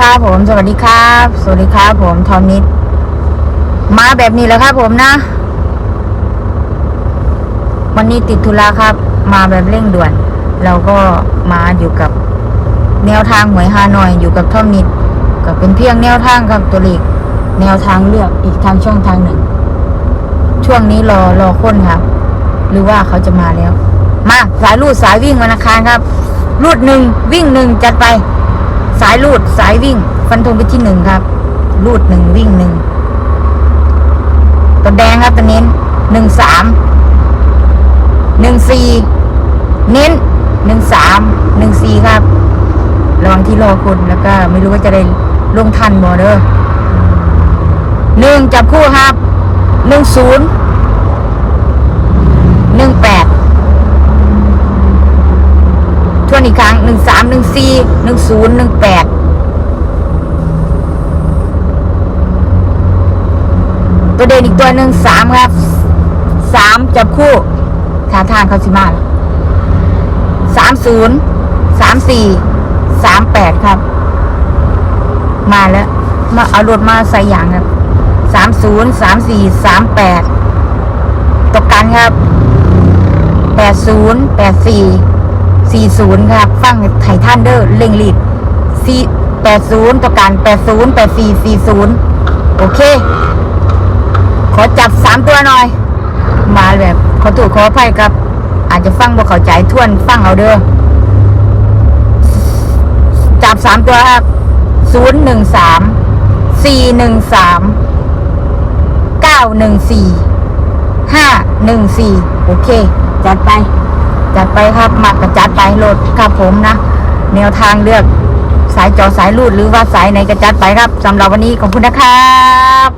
ครับผม สวัสดีครับ สวัสดีครับผมทอมนิดมาแบบนี้แล้วครับผมนะ วันนี้ติดธุระครับ มาแบบเร่งด่วน เราก็มาอยู่กับแนวทางหวยฮานอยอยู่กับทอมนิดก็เป็นเพียงแนวทางครับตัวเลขแนวทางเลือกอีกทางช่องทางหนึ่ง ช่วงนี้รอรอคนครับ หรือว่าเขาจะมาแล้ว มาสายลูดสายวิ่งวันอังคารครับลูดหนึ่งวิ่งหนึ่งจัดไป สายลูดสายวิ่ง ฟันธงไปที่หนึ่งครับลูดหนึ่งวิ่งหนึ่งตัวแดงครับตัวเน้นหนึ่งสามหนึ่งสี่เน้นหนึ่งสามหนึ่งสี่ครับระวังที่รอคนแล้วก็ไม่รู้ว่าจะได้ลงทันบ่เด้อหนึ่งจับคู่ครับหนึ่งศูนย์หนึ่งแปด ทวน อีกครั้งหนึ่งสามหนึ่งสี่หนึ่งศูนย์หนึ่งแปดตัวเด่นอีกตัวหนึ่งสามครับสามจับคู่ทาทางเขาสิมาสามศูนย์สามสี่สามแปดครับ มาแล้ว มาเอารถมาใส่อย่างครับสามศูนย์สามสี่สามแปดตกกันครับแปดศูนย์แปดสี่ 40ครับฟังไททันเดอร์เร่งรีบ4 80ประกัน80 84 40 โอเค ขอจับ 3 ตัวหน่อย มาแบบขอถูกขออภัยครับ อาจจะฟังบ่เข้าใจทวนฟังเอาเด้อจับ 3 ตัวครับ013 413 914 514 โอเค จัดไป จัดไปครับมักกระจัดไปโหลดครับผมนะ แนวทางเลือกสายจอสายรูดหรือว่าสายไหนกระจัดไปครับสำหรับวันนี้ขอบคุณนะครับ